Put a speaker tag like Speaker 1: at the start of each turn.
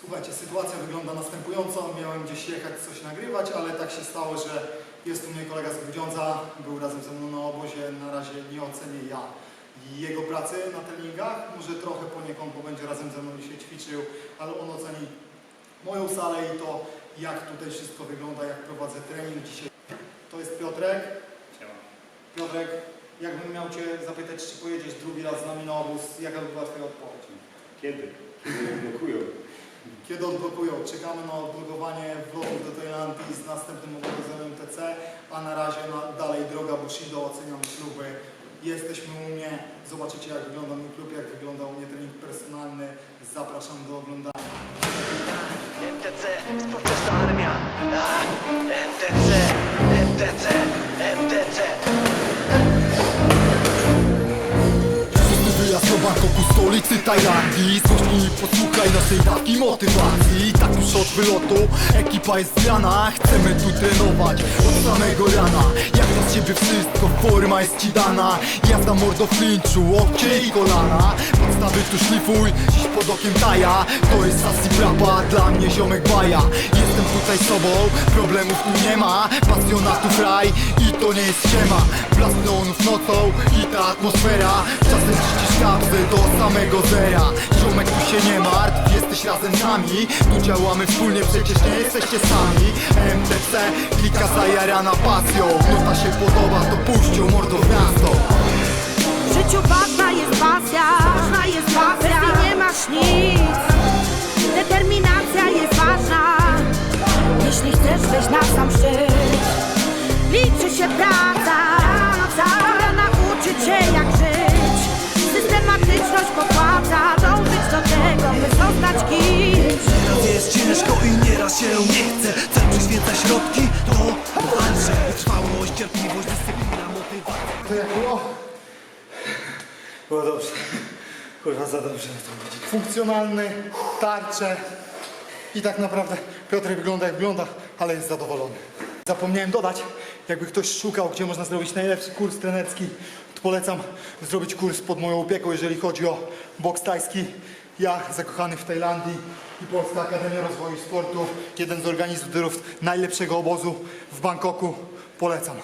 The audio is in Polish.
Speaker 1: Słuchajcie, sytuacja wygląda następująco. Miałem gdzieś jechać, coś nagrywać, ale tak się stało, że jest tu mój kolega z Grudziądza, był razem ze mną na obozie. Na razie nie ocenię ja jego pracy na treningach. Może trochę poniekąd, bo będzie razem ze mną dzisiaj ćwiczył, ale on oceni moją salę i to, jak tutaj wszystko wygląda, jak prowadzę trening dzisiaj. To jest Piotrek. Piotrek, jakbym miał Cię zapytać, czy pojedziesz drugi raz z nami na obóz, jaka by była Twoja odpowiedź?
Speaker 2: Kiedy? Kiedy blokują?
Speaker 1: Kiedy odblokują? Czekamy na odblokowanie vlogów do Tajlandii z następnym obozem MTC, a na razie na, dalej droga Bushido, oceniamy kluby. Jesteśmy u mnie, zobaczycie jak wygląda mój klub, jak wygląda u mnie trening personalny. Zapraszam do oglądania.
Speaker 3: MTC, współczesna armia. MTC, MTC.
Speaker 4: Stolicy Tajlandii. Słuchaj i posłuchaj naszej dawki motywacji. Tak już od wylotu, ekipa jest zmiana. Chcemy tu trenować od samego rana. Jak dla ciebie wszystko, forma jest ci dana. Jazda mordo w i kolana. Podstawy tu szlifuj, dziś pod okiem taja To jest Sasi Prapa, dla mnie ziomek baja. Jestem tutaj sobą, problemów tu nie ma. Pasjonatów raj i to nie jest ściema Blask neonów nocą i ta atmosfera. Czasem czyścisz do samego zera. Ziomek tu się nie martw, jesteś razem z nami. Tu działamy wspólnie, przecież nie jesteście sami. MTC, klika zajarana pasją. Nota się podoba, to puścią mordo w miasto.
Speaker 5: W życiu ważna jest pasja, ważna jest pasja. Nie masz nic.
Speaker 6: Się nie chce Cel przyświęca środki, to walczę Wytrwałość, cierpliwość, dyscyplina, motywacja
Speaker 1: To jak było?
Speaker 2: Było dobrze. Kurwa, za dobrze na tą godzinę.
Speaker 1: Funkcjonalny, tarcze i tak naprawdę Piotr wygląda jak wygląda, ale jest zadowolony. Zapomniałem dodać, jakby ktoś szukał, gdzie można zrobić najlepszy kurs trenerski, to polecam zrobić kurs pod moją opieką, jeżeli chodzi o boks tajski. Ja, zakochany w Tajlandii i Polska Akademia Rozwoju Sportu, jeden z organizatorów najlepszego obozu w Bangkoku, polecam.